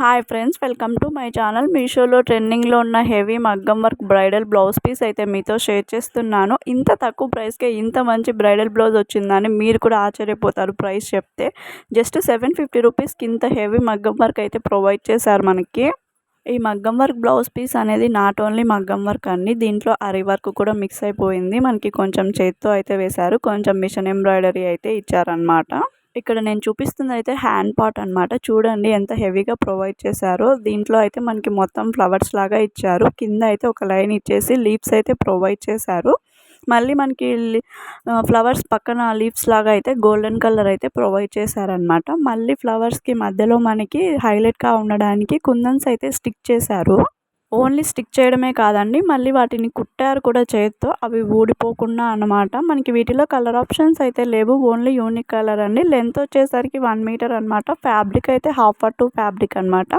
Hi friends welcome to my channel మీషోలో ట్రెండింగ్లో ఉన్న హెవీ మగ్గం వర్క్ బ్రైడల్ బ్లౌజ్ పీస్ అయితే మీతో షేర్ చేస్తున్నాను. ఇంత తక్కువ ప్రైస్కే ఇంత మంచి బ్రైడల్ బ్లౌజ్ వచ్చిందని మీరు కూడా ఆశ్చర్యపోతారు ప్రైస్ చెప్తే. జస్ట్ సెవెన్ ఫిఫ్టీ రూపీస్కి ఇంత హెవీ మగ్గం వర్క్ అయితే ప్రొవైడ్ చేశారు మనకి. ఈ మగ్గం వర్క్ బ్లౌజ్ పీస్ అనేది నాట్ ఓన్లీ మగ్గం వర్క్ అండి దీంట్లో అరి వర్క్ కూడా మిక్స్ అయిపోయింది. మనకి కొంచెం చేత్తో అయితే వేశారు కొంచెం మిషన్ ఎంబ్రాయిడరీ అయితే ఇచ్చారనమాట ఇక్కడ నేను చూపిస్తుంది అయితే హ్యాండ్ పాట్ అనమాట చూడండి ఎంత హెవీగా ప్రొవైడ్ చేశారో. దీంట్లో అయితే మనకి మొత్తం ఫ్లవర్స్ లాగా ఇచ్చారు. కింద అయితే ఒక లైన్ ఇచ్చేసి లీవ్స్ అయితే ప్రొవైడ్ చేశారు. మళ్ళీ మనకి ఫ్లవర్స్ పక్కన లీవ్స్ లాగా అయితే గోల్డెన్ కలర్ అయితే ప్రొవైడ్ చేశారనమాట మళ్ళీ ఫ్లవర్స్కి మధ్యలో మనకి హైలైట్గా ఉండడానికి కుందన్స్ అయితే స్టిక్ చేశారు. ఓన్లీ స్టిక్ చేయడమే కాదండి. మళ్ళీ వాటిని కుట్టారు కూడా చేత్తో అవి ఊడిపోకుండా అనమాట మనకి వీటిలో కలర్ ఆప్షన్స్ అయితే లేవు. ఓన్లీ యూనిక్ కలర్ అండి. లెంత్ వచ్చేసరికి వన్ మీటర్ అనమాట ఫ్యాబ్రిక్ అయితే హాఫ్ ఆర్ టూ ఫ్యాబ్రిక్ అనమాట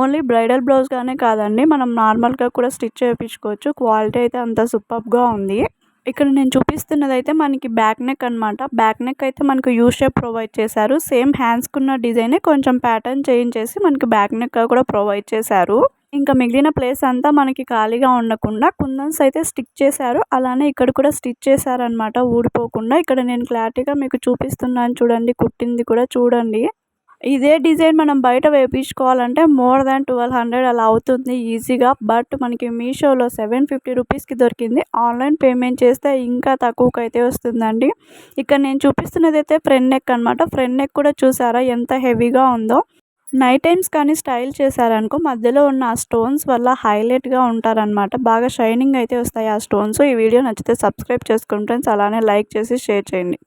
ఓన్లీ బ్రైడల్ బ్లౌజ్గానే కాదండి. మనం నార్మల్గా కూడా స్టిచ్ చేయించుకోవచ్చు క్వాలిటీ అయితే అంత సూపర్గా ఉంది. ఇక్కడ నేను చూపిస్తున్నది అయితే మనకి బ్యాక్ నెక్ అనమాట బ్యాక్ నెక్ అయితే మనకు యూ షేప్ ప్రొవైడ్ చేశారు. సేమ్ హ్యాండ్స్కున్న డిజైనే కొంచెం ప్యాటర్న్ చేంజ్ చేసి మనకి బ్యాక్ నెక్ కూడా ప్రొవైడ్ చేశారు. ఇంకా మిగిలిన ప్లేస్ అంతా మనకి ఖాళీగా ఉండకుండా కుందన్స్ అయితే స్టిక్ చేశారు. అలానే ఇక్కడ కూడా స్టిచ్ చేశారనమాట ఊడిపోకుండా ఇక్కడ నేను క్లారిటీగా మీకు చూపిస్తున్నాను చూడండి కుట్టింది కూడా చూడండి. ఇదే డిజైన్ మనం బయట వేయించుకోవాలంటే మోర్ దాన్ ట్వెల్వ్ హండ్రెడ్ అలా అవుతుంది ఈజీగా. బట్ మనకి మీషోలో సెవెన్ ఫిఫ్టీ రూపీస్కి దొరికింది. ఆన్లైన్ పేమెంట్ చేస్తే ఇంకా తక్కువకి అయితే వస్తుందండి. ఇక్కడ నేను చూపిస్తున్నది అయితే ఫ్రెండ్ నెక్ అనమాట ఫ్రెండ్ నెక్ కూడా చూసారా? ఎంత హెవీగా ఉందో. నైట్ టైమ్స్ కానీ స్టైల్ చేశారనుకో మధ్యలో ఉన్న ఆ స్టోన్స్ వల్ల హైలైట్గా ఉంటారనమాట బాగా షైనింగ్ అయితే వస్తాయి ఆ స్టోన్స్. ఈ వీడియో నచ్చితే సబ్స్క్రైబ్ చేసుకుని ఫ్రెండ్స్ అలానే లైక్ చేసి షేర్ చేయండి.